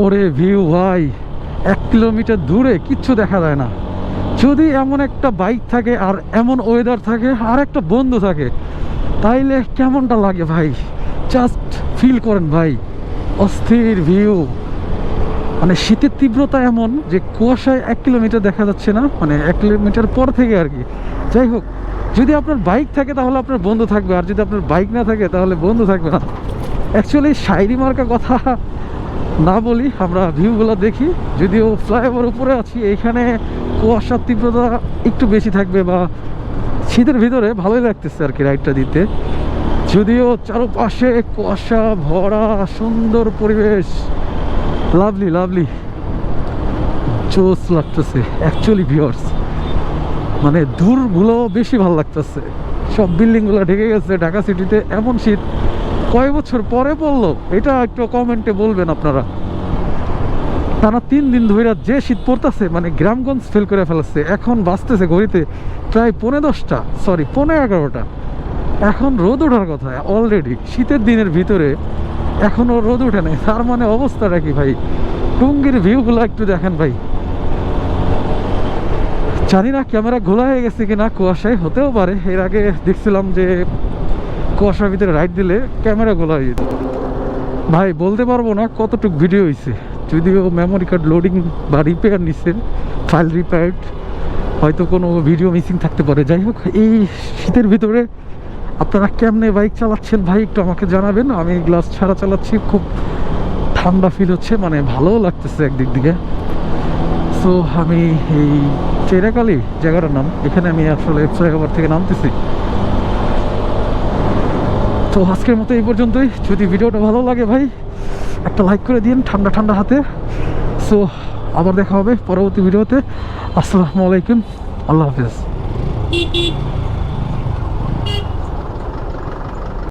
ওরে ভিউ ভাই, এক কিলোমিটার দূরে কিচ্ছু দেখা যায় না। যদি এমন একটা বাইক থাকে আর এমন ওয়েদার থাকে, আর একটা বন্ধু থাকে, তাইলে কেমনটা লাগে ভাই? জাস্ট ফিল করেন ভাই, অস্থির ভিউ মানে শীতের তীব্রতা এমন যে কুয়াশায় এক কিলোমিটার দেখা যাচ্ছে না মানে এক কিলোমিটার পর থেকে আর কি। যাই হোক, যদি আপনার বাইক থাকে তাহলে আপনার বন্ধু থাকবে, আর যদি আপনার বাইক না থাকে তাহলে বন্ধু থাকবে না। অ্যাকচুয়ালি শায়রি মার্কা কথা না বলি, আমরা ভিউগুলো দেখি, যদিও ফ্লাইওভার উপরে আছি, এখানে কুয়াশার তীব্রতা একটু বেশি থাকবে বা শীতের ভিতরে ভালোই লাগতেছে আর কি রাইডটা দিতে। যদিও চারপাশে কুয়াশা, ভরা, সুন্দর পরিবেশ। লাভলি লাভলি জোস লাগতেছে অ্যাকচুয়ালি ভিউয়ার্স মানে দূরগুলো বেশি ভালো লাগতেছে। সব বিল্ডিংগুলো ঢেকে গেছে, ঢাকা সিটিতে এমন শীত। কয় বছর পরে পড়ল এটা একটু কমেন্টে বলবেন আপনারা। টানা তিন দিন ধরে যে শীত পড়তেছে মানে গ্রামগঞ্জ ফেল করে ফেলাচ্ছে এখন বাঁচতেছে ঘড়িতে প্রায় পৌনে দশটা সরি পৌনে এগারোটা। এখন রোদ ওঠার কথা অলরেডি শীতের দিনের ভিতরে এখনও রোদ ওঠে নাই, তার মানে অবস্থাটা কি ভাই? টুঙ্গির ভিউগুলো একটু দেখেন ভাই। জানি না ক্যামেরা ঘোলা হয়ে গেছে কিনা, কুয়াশায় হতেও পারে। এর আগে দেখছিলাম যে কুয়াশার ভিতরে রাইড দিলে ক্যামেরা গোলা হয়ে যেত। ভাই, বলতে পারব না কতটুকু ভিডিও হয়েছে যদিও মেমোরি কার্ড লোডিং বা রিপেয়ার নিচ্ছে ফাইল রিপেয়ার্ড হয়তো কোনো ভিডিও মিসিং থাকতে পারে। যাই হোক, এই শীতের ভিতরে আপনারা কেমনে বাইক চালাচ্ছেন ভাই একটু আমাকে জানাবেন। আমি গ্লাস ছাড়া চালাচ্ছি, খুব ঠান্ডা ফিল হচ্ছে মানে ভালোও লাগতেছে একদিক দিকে। সো আমি এই চেরাকালি জায়গাটার নাম, এখানে আমি আসলে ফ্লাইওভার থেকে নামতেছি। তো আজকের মতো এই পর্যন্তই। যদি ভিডিওটা ভালো লাগে ভাই, একটা লাইক করে দিন ঠান্ডা ঠান্ডা হাতে। সো আবার দেখা হবে পরবর্তী ভিডিওতে। আসসালামু আলাইকুম। আল্লাহ হাফিজ।